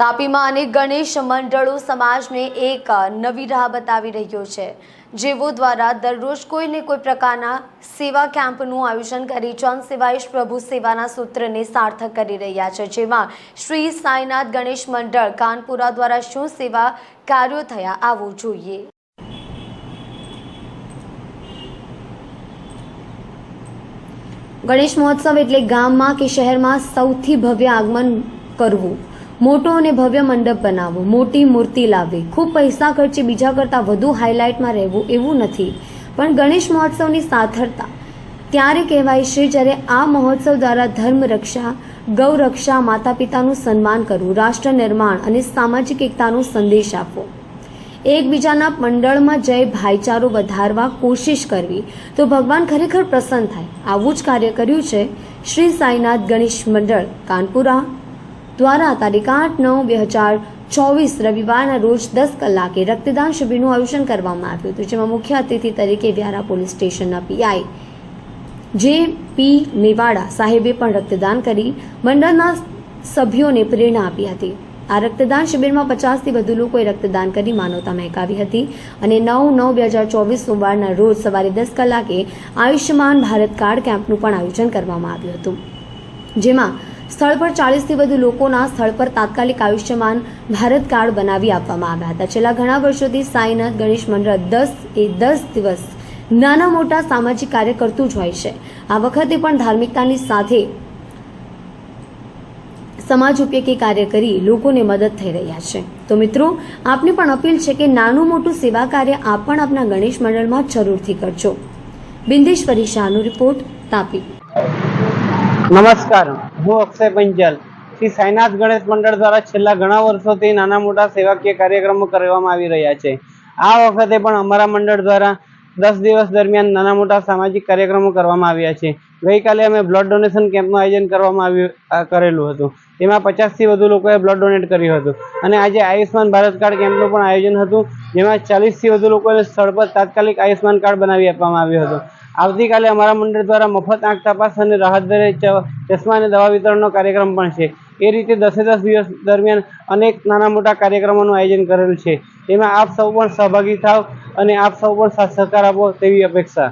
તાપીમાં અનેક ગણેશ મંડળો સમાજને એક નવી રાહ બતાવી રહ્યો છે. જેઓ દ્વારા દરરોજ કોઈને કોઈ પ્રકારના સેવા કેમ્પનું આયોજન કરી જન સેવાઈશ પ્રભુ સેવાના સૂત્રને સાર્થક કરી રહ્યા છે. જેમાં શ્રી સાંઈનાથ ગણેશ મંડળ કાનપુરા દ્વારા શું સેવા કાર્યો થયા આવવું જોઈએ. ગણેશ મહોત્સવ એટલે ગામમાં કે શહેરમાં સૌથી ભવ્ય આગમન કરવું. મોટો અને ભવ્ય મંડપ બનાવો, મોટી મૂર્તિ લાવવી ખૂબ પૈસા ખર્ચે બીજા કરતાં વધુ હાઇલાઇટમાં રહેવું એવું નથી. પણ ગણેશ મહોત્સવની સાર્થકતા. ત્યારે કહેવાય છે, જ્યારે આ મહોત્સવ દ્વારા ધર્મ રક્ષા, ગૌ રક્ષા માતા પિતાનું સન્માન કરવું, રાષ્ટ્ર નિર્માણ અને સામાજિક એકતાનો સંદેશ આપવો. એકબીજાના મંડળમાં જઈ ભાઈચારો વધારવા કોશિશ કરવી. તો ભગવાન ખરેખર પ્રસન્ન થાય. આવું જ કાર્ય કર્યું છે શ્રી સાંઈનાથ ગણેશ મંડળ, કાનપુરા. દ્વારા તારીખ આઠ નવ બે હજાર ચોવીસ રવિવારના રોજ દસ કલાકે રક્તદાન શિબિરનું આયોજન કરવામાં આવ્યું હતું, જેમાં મુખ્ય અતિથિ તરીકે વ્યારા પોલીસ સ્ટેશનના પીઆઈ જે પી મેવાડા સાહેબે પણ રક્તદાન કરી મંડળના સભ્યોને પ્રેરણા આપી હતી. આ રક્તદાન શિબિરમાં પચાસથી વધુ લોકોએ રક્તદાન કરી માનવતા મહેકાવી હતી અને નવ નવ બે હજાર ચોવીસ સોમવારના રોજ સવારે દસ કલાકે આયુષ્યમાન ભારત કાર્ડ કેમ્પનું પણ આયોજન કરવામાં આવ્યું હતું, જેમાં સ્થળ પર ચાલીસથી વધુ લોકોના સ્થળ પર તાત્કાલિક આયુષ્યમાન ભારત કાર્ડ બનાવી આપવામાં આવ્યા હતા. છેલ્લા ઘણા વર્ષોથી સાંઈનાથ ગણેશ મંડળ દસ એ દસ દિવસ નાના મોટા સામાજિક કાર્ય કરતું જ હોય છે. આ વખતે પણ ધાર્મિકતાની સાથે સમાજ ઉપયોગી કાર્ય કરી લોકોને મદદ થઈ રહ્યા છે. તો મિત્રો, આપને પણ અપીલ છે કે નાનું મોટું સેવા કાર્ય આપ પણ આપના ગણેશ મંડળમાં જરૂરથી કરજો. બિંદેશ્વરી શાહનો રિપોર્ટ તાપી. નમસ્કાર. હું અક્ષય પંચાલ શ્રી સાઈનાથ ગણેશ મંડળ દ્વારા છેલ્લા ઘણા વર્ષોથી નાના મોટા સેવાકીય કાર્યક્રમો કરવામાં આવી રહ્યા છે. આ વખતે પણ અમારા મંડળ દ્વારા દસ દિવસ દરમિયાન નાના મોટા સામાજિક કાર્યક્રમો કરવામાં આવ્યા છે. ગઈકાલે અમે બ્લડ ડોનેશન કેમ્પનું આયોજન કરવામાં આવ્યું કરેલું હતું. તેમાં પચાસથી વધુ લોકોએ બ્લડ ડોનેટ કર્યું હતું. અને આજે આયુષ્માન ભારત કાર્ડ કેમ્પનું પણ આયોજન હતું, જેમાં ચાલીસથી વધુ લોકોને સ્થળ પર તાત્કાલિક આયુષ્માન કાર્ડ બનાવી આપવામાં આવ્યું હતું. આવતીકાલે અમારા મંડળ દ્વારા મફત આંખ તપાસ અને રાહત દરે ચશ્મા અને દવા વિતરણનો કાર્યક્રમ પણ છે. એ રીતે દસે દસ દિવસ દરમિયાન અનેક નાના મોટા કાર્યક્રમોનું આયોજન કરેલું છે. તેમાં આપ સૌ પણ સહભાગી થાવ અને આપ સૌ પણ સાથ સહકાર આપો તેવી અપેક્ષા.